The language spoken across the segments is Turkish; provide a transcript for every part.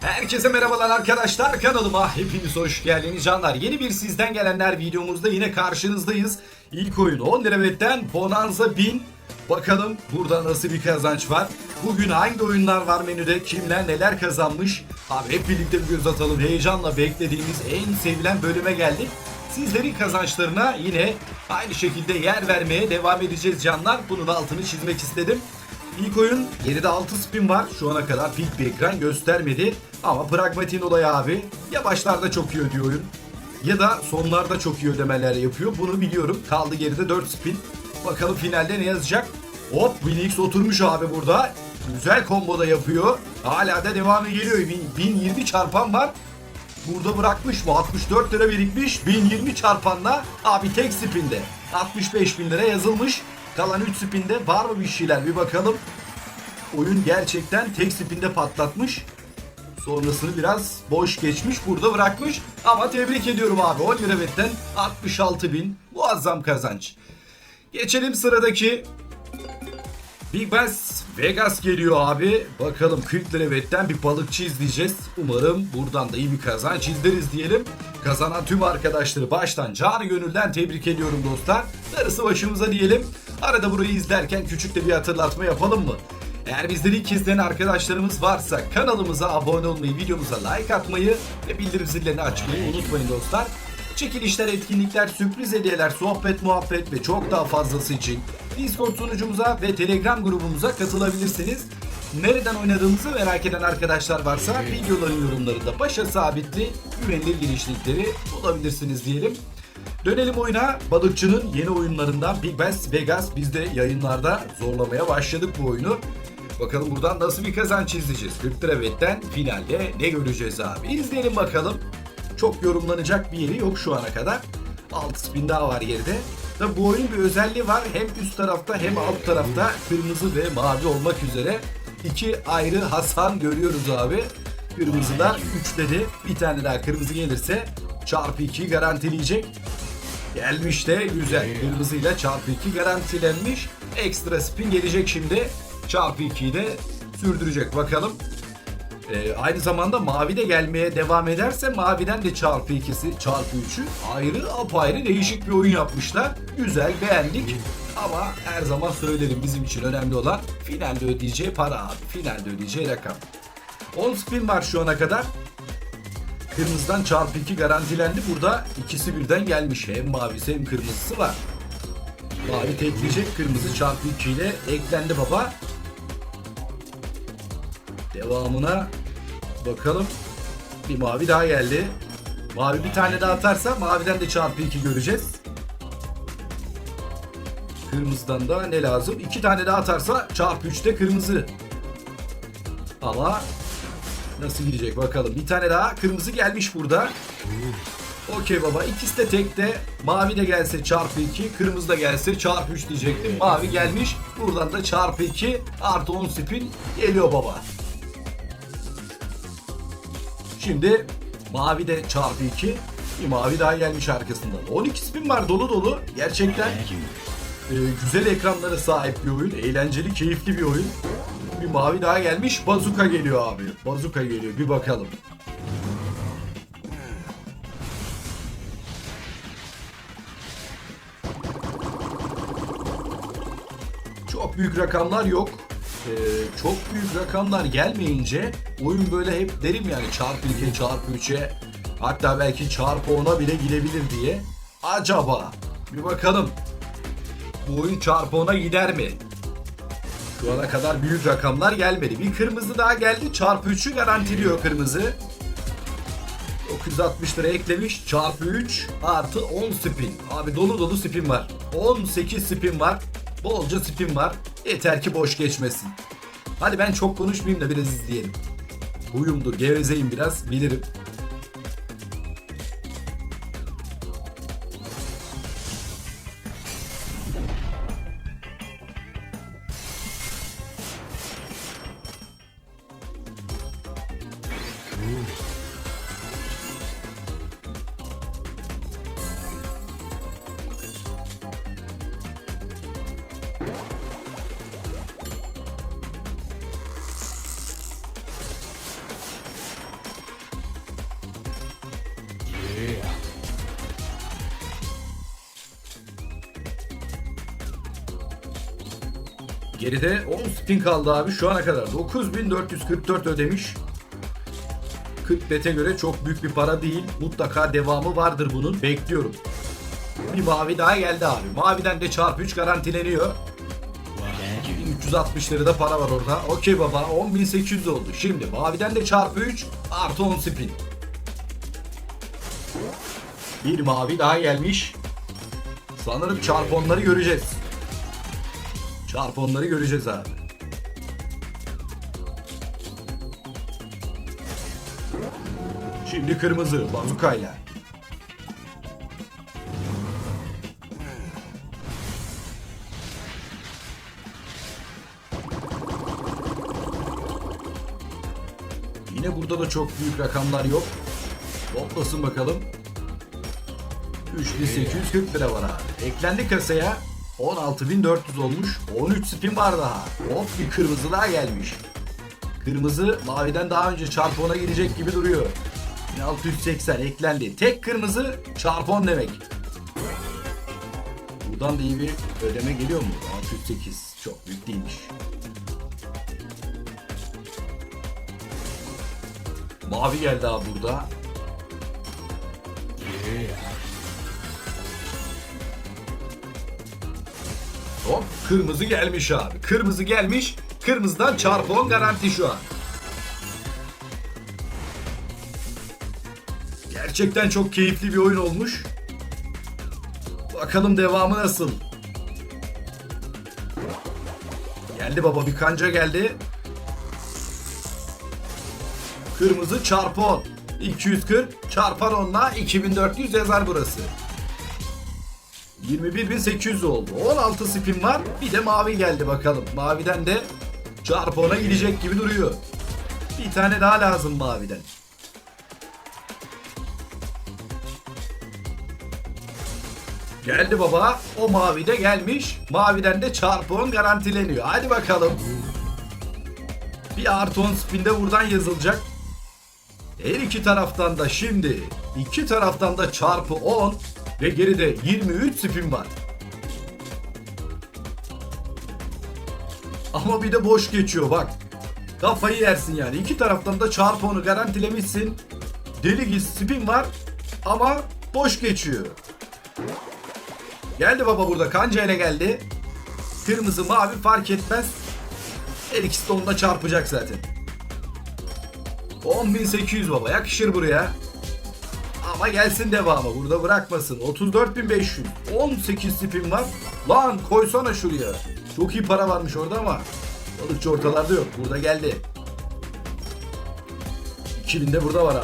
Herkese merhabalar arkadaşlar kanalıma hepiniz hoş geldiniz canlar. Yeni bir sizden gelenler videomuzda yine karşınızdayız. İlk oyun 10 lira betten Bonanza 1000. Bakalım burada nasıl bir kazanç var. Bugün hangi oyunlar var menüde, kimler neler kazanmış. Abi hep birlikte bir göz atalım. Heyecanla beklediğimiz en sevilen bölüme geldik. Sizlerin kazançlarına yine aynı şekilde yer vermeye devam edeceğiz canlar. Bunun altını çizmek istedim. İlk oyun geride 6 spin var. Şu ana kadar pik bir ekran göstermedi. Ama pragmatin olayı abi. Ya başlarda çok iyi ödüyor oyun. Ya da sonlarda çok iyi ödemeler yapıyor. Bunu biliyorum. Kaldı geride 4 spin. Bakalım finalde ne yazacak. Hop Winx oturmuş abi burada. Güzel combo da yapıyor. Hala da devamı geliyor. Bin- 1020 çarpan var. Burada bırakmış mı? 64 lira birikmiş. 1020 çarpanla abi tek spinde 65 bin lira yazılmış. Kalan 3 spinde var mı bir şeyler bir bakalım. Oyun gerçekten tek spinde patlatmış. Sonrasını biraz boş geçmiş. Burada bırakmış. Ama tebrik ediyorum abi. 10 lira betten 66 bin. Muazzam kazanç. Geçelim sıradaki Big Bass Vegas geliyor abi. Bakalım 40 lira betten bir balıkçı izleyeceğiz. Umarım buradan da iyi bir kazanç izleriz diyelim. Kazanan tüm arkadaşları baştan canı gönülden tebrik ediyorum dostlar. Darısı başımıza diyelim. Arada burayı izlerken küçük de bir hatırlatma yapalım mı? Eğer bizleri ilk izleyen arkadaşlarımız varsa kanalımıza abone olmayı, videomuza like atmayı ve bildirim zillerini açmayı unutmayın dostlar. Çekilişler, etkinlikler, sürpriz hediyeler, sohbet, muhabbet ve çok daha fazlası için Discord sunucumuza ve Telegram grubumuza katılabilirsiniz. Nereden oynadığımızı merak eden arkadaşlar varsa videoların yorumlarında başa sabitli güvenilir girişlikleri bulabilirsiniz diyelim. Dönelim oyuna. Balıkçının yeni oyunlarından Big Bass Vegas biz de yayınlarda zorlamaya başladık bu oyunu. Bakalım buradan nasıl bir kazanç izleyeceğiz. 40 lira betten finalde ne göreceğiz abi. İzleyelim bakalım. Çok yorumlanacak bir yeri yok şu ana kadar. 6 spin daha var geride. Tabi bu oyunun bir özelliği var. Hem üst tarafta hem alt tarafta kırmızı ve mavi olmak üzere iki ayrı Hasan görüyoruz abi. Kırmızılar üçleri. Bir tane daha kırmızı gelirse çarpı 2 garantileyecek. Gelmiş de güzel. Kırmızıyla çarpı 2 garantilenmiş. Ekstra spin gelecek şimdi. Çarpı 2'yi de sürdürecek. Bakalım ee, aynı zamanda mavi de gelmeye devam ederse maviden de çarpı ikisi çarpı üçü ayrı apayrı değişik bir oyun yapmışlar. Güzel beğendik ama her zaman söylerim bizim için önemli olan finalde ödeyeceği para abi. Finalde ödeyeceği rakam. 10 spin var şu ana kadar. Kırmızıdan çarpı 2 garantilendi. Burada ikisi birden gelmiş. Hem mavisi hem kırmızısı var. Mavi tekleyecek. Kırmızı çarpı 2 ile eklendi baba. Devamına bakalım. Bir mavi daha geldi. Mavi bir tane daha atarsa maviden de çarpı 2 göreceğiz. Kırmızıdan da ne lazım? İki tane daha atarsa çarpı 3 de kırmızı. Ama nasıl gidecek bakalım. Bir tane daha kırmızı gelmiş burada. Okey baba ikisi de tekte. Mavi de gelse çarpı 2, kırmızı da gelse çarpı 3 diyecektim. Mavi gelmiş. Buradan da çarpı 2 artı 10 spin geliyor baba. Şimdi mavi de çarpı 2. Bir mavi daha gelmiş arkasından. 12 spin var dolu dolu. Gerçekten e, güzel ekranlara sahip bir oyun. Eğlenceli, keyifli bir oyun. Bir mavi daha gelmiş. Bazuka geliyor abi. Bazuka geliyor. Bir bakalım. Çok büyük rakamlar yok. Ee, çok büyük rakamlar gelmeyince oyun böyle hep derim yani çarpı 2, çarpı 3'e hatta belki çarpı 10'a bile gidebilir diye. Acaba bir bakalım bu oyun çarpı 10'a gider mi? Şu ana kadar büyük rakamlar gelmedi. Bir kırmızı daha geldi. Çarpı 3'ü garantiliyor kırmızı. 960 lira eklemiş. Çarpı 3 artı 10 spin. Abi dolu dolu spin var. 18 spin var. Bolca spin var. Yeter ki boş geçmesin. Hadi ben çok konuşmayayım da biraz izleyelim. Huyumdur, gevezeyim biraz bilirim. Geride 10 spin kaldı abi şu ana kadar. 9444 ödemiş. 40 bete göre çok büyük bir para değil. Mutlaka devamı vardır bunun. Bekliyorum. Bir mavi daha geldi abi. Maviden de çarpı 3 garantileniyor. 2360 lirada para var orada. Okey baba 10800 oldu. Şimdi maviden de çarpı 3 artı 10 spin. Bir mavi daha gelmiş. Sanırım çarpı onları göreceğiz. Çarpı onları göreceğiz abi. Şimdi kırmızı bazukayla. Yine burada da çok büyük rakamlar yok. Toplasın bakalım. 3840 lira var abi. Eklendi kasaya 16400 olmuş. 13 spin var daha. Hop bir kırmızı daha gelmiş. Kırmızı maviden daha önce çarpı 10'a girecek gibi duruyor. 1680 eklendi. Tek kırmızı çarpı 10 demek. Buradan da iyi bir ödeme geliyor mu? 608 çok büyük değilmiş. Mavi geldi abi burada. Hop kırmızı gelmiş abi. Kırmızı gelmiş. Kırmızıdan çarpı 10 garanti şu an. Gerçekten çok keyifli bir oyun olmuş. Bakalım devamı nasıl? Geldi baba bir kanca geldi. Kırmızı çarpı 10. 240 çarpan 10'la 2400 yazar burası. 21.800 oldu. 16 spin var. Bir de mavi geldi bakalım. Maviden de çarpı 10'a gidecek gibi duruyor. Bir tane daha lazım maviden. Geldi baba. O mavi de gelmiş. Maviden de çarpı 10 garantileniyor. Hadi bakalım. Bir artı 10 spinde buradan yazılacak. Her iki taraftan da şimdi iki taraftan da çarpı 10 ve geride 23 spin var. Ama bir de boş geçiyor bak. Kafayı yersin yani. İki taraftan da çarpı 10'u garantilemişsin. Deli gibi spin var ama boş geçiyor. Geldi baba burada kanca ile geldi. Kırmızı mavi fark etmez. Her ikisi de onunla çarpacak zaten. 10.800 baba yakışır buraya. Ama gelsin devamı burada bırakmasın. 34.500 18 spin var. Lan koysana şuraya. Çok iyi para varmış orada ama balıkçı ortalarda yok. Burada geldi. 2000 de burada var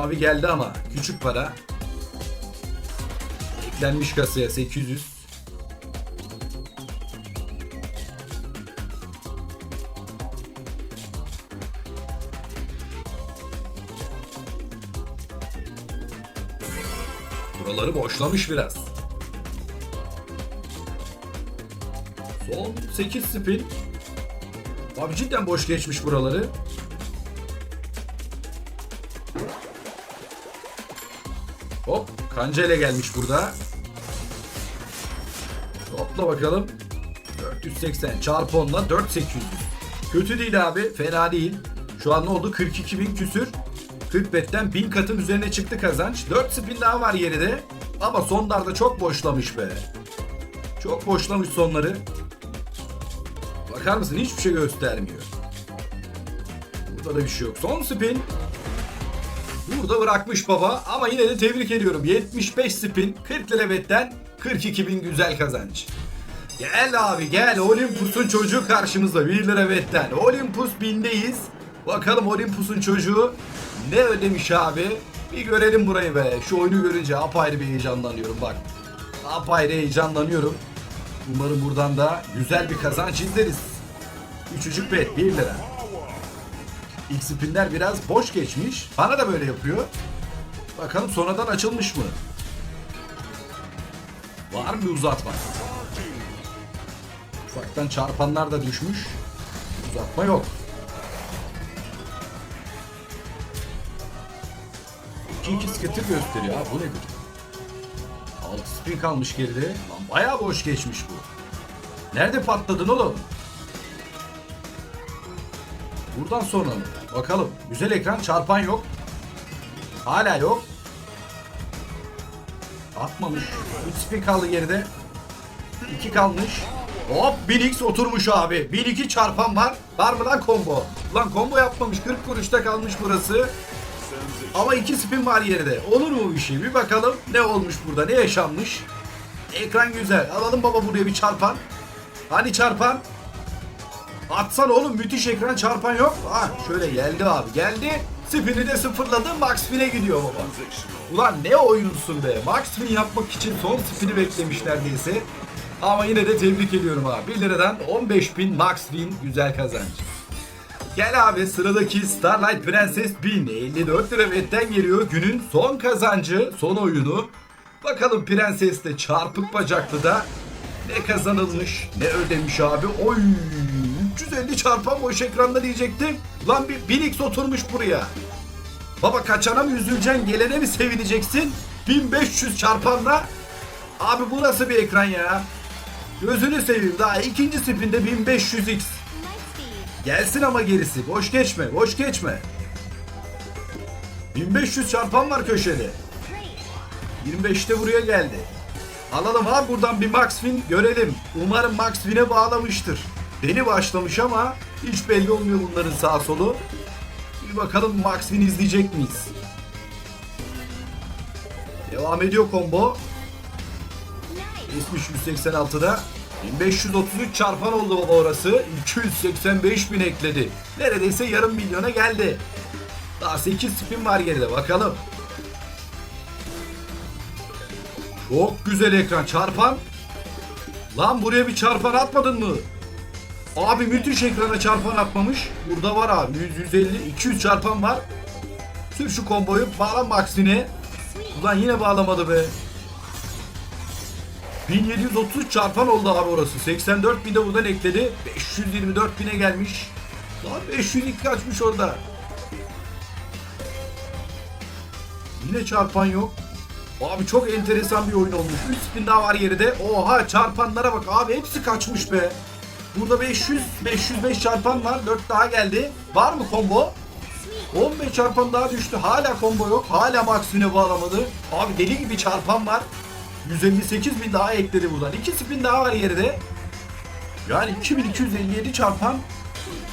abi. Geldi ama küçük para. Eklenmiş kasaya 800. Buraları boşlamış biraz. Son 8 spin. Abi cidden boş geçmiş buraları. Hop kanca ile gelmiş burada. Topla bakalım. 480 çarpı 10'la 4800. Kötü değil abi fena değil. Şu an ne oldu 42 bin küsür. 40 betten 1000 katın üzerine çıktı kazanç. 4 spin daha var geride. Ama sonlarda çok boşlamış be. Çok boşlamış sonları. Bakar mısın hiçbir şey göstermiyor. Burada da bir şey yok. Son spin. Burada bırakmış baba ama yine de tebrik ediyorum. 75 spin 40 levetten 42 bin güzel kazanç. Gel abi gel Olympus'un çocuğu karşımızda 1 lira vetten. Olympus bindeyiz. Bakalım Olympus'un çocuğu ne ödemiş abi. Bir görelim burayı be. Şu oyunu görünce apayrı bir heyecanlanıyorum bak. Apayrı heyecanlanıyorum. Umarım buradan da güzel bir kazanç izleriz. Üçücük bet 1 lira. İlk spinler biraz boş geçmiş. Bana da böyle yapıyor. Bakalım sonradan açılmış mı? Var mı uzatma? Ufaktan çarpanlar da düşmüş. Uzatma yok. 2-2 skater gösteriyor ha bu nedir? 6 spin kalmış geride. Lan bayağı boş geçmiş bu. Nerede patladın oğlum? Buradan sonra mı? Bakalım. Güzel ekran çarpan yok. Hala yok. Atmamış. 3 spin kaldı geride. 2 kalmış. Hop 1000x oturmuş abi. 1002 çarpan var. Var mı lan combo? Lan combo yapmamış. 40 kuruşta kalmış burası. Ama iki spin var geride. Olur mu bu işi? Bir bakalım ne olmuş burada? Ne yaşanmış? Ekran güzel. Alalım baba buraya bir çarpan. Hani çarpan? Atsan oğlum müthiş ekran çarpan yok. Ah şöyle geldi abi geldi. Spin'i de sıfırladı. Max spin'e gidiyor baba. Ulan ne oyuncusun be. Max spin yapmak için son spin'i beklemiş neredeyse. Ama yine de tebrik ediyorum abi. 1 liradan 15 bin max win güzel kazanç. Gel abi sıradaki Starlight Princess 1054 lira vetten geliyor. Günün son kazancı, son oyunu. Bakalım Prenses'te çarpık bacaklı da ne kazanılmış, ne ödemiş abi. Oy 350 çarpan boş ekranda diyecektim. Lan bir 1000x oturmuş buraya. Baba kaçana mı üzüleceksin, gelene mi sevineceksin? 1500 çarpanla. Abi bu nasıl bir ekran ya? Gözünü seveyim daha ikinci spinde 1500x. Gelsin ama gerisi. Boş geçme, boş geçme. 1500 çarpan var köşede. 25'te buraya geldi. Alalım abi buradan bir Max Win görelim. Umarım Max Win'e bağlamıştır. Beni başlamış ama hiç belli olmuyor bunların sağ solu. Bir bakalım Max Win izleyecek miyiz? Devam ediyor combo. 186'da. 1533 çarpan oldu baba orası. 285 bin ekledi. Neredeyse yarım milyona geldi. Daha 8 spin var geride bakalım. Çok güzel ekran çarpan. Lan buraya bir çarpan atmadın mı? Abi müthiş ekrana çarpan atmamış. Burada var abi 100, 150, 200 çarpan var. Sür şu komboyu bağla Maxine. Ulan yine bağlamadı be. 1730 çarpan oldu abi orası. 84 bin de buradan ekledi. 524 bine gelmiş. Lan 502 kaçmış orada. Yine çarpan yok. Abi çok enteresan bir oyun olmuş. 3 spin daha var geride. Oha çarpanlara bak abi hepsi kaçmış be. Burada 500, 505 çarpan var. 4 daha geldi. Var mı combo? 15 çarpan daha düştü. Hala combo yok. Hala maksimine bağlamadı. Abi deli gibi çarpan var. 158 bin daha ekledi buradan. 2 spin daha var geride. Yani 2257 çarpan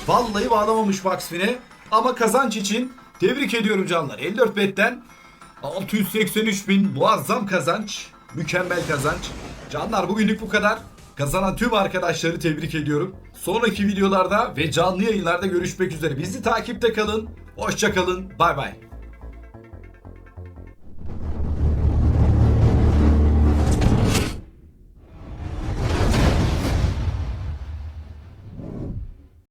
vallahi bağlamamış Maxfin'e. Ama kazanç için tebrik ediyorum canlar. 54 betten 683 bin muazzam kazanç. Mükemmel kazanç. Canlar bugünlük bu kadar. Kazanan tüm arkadaşları tebrik ediyorum. Sonraki videolarda ve canlı yayınlarda görüşmek üzere. Bizi takipte kalın. Hoşça kalın. Bay bay.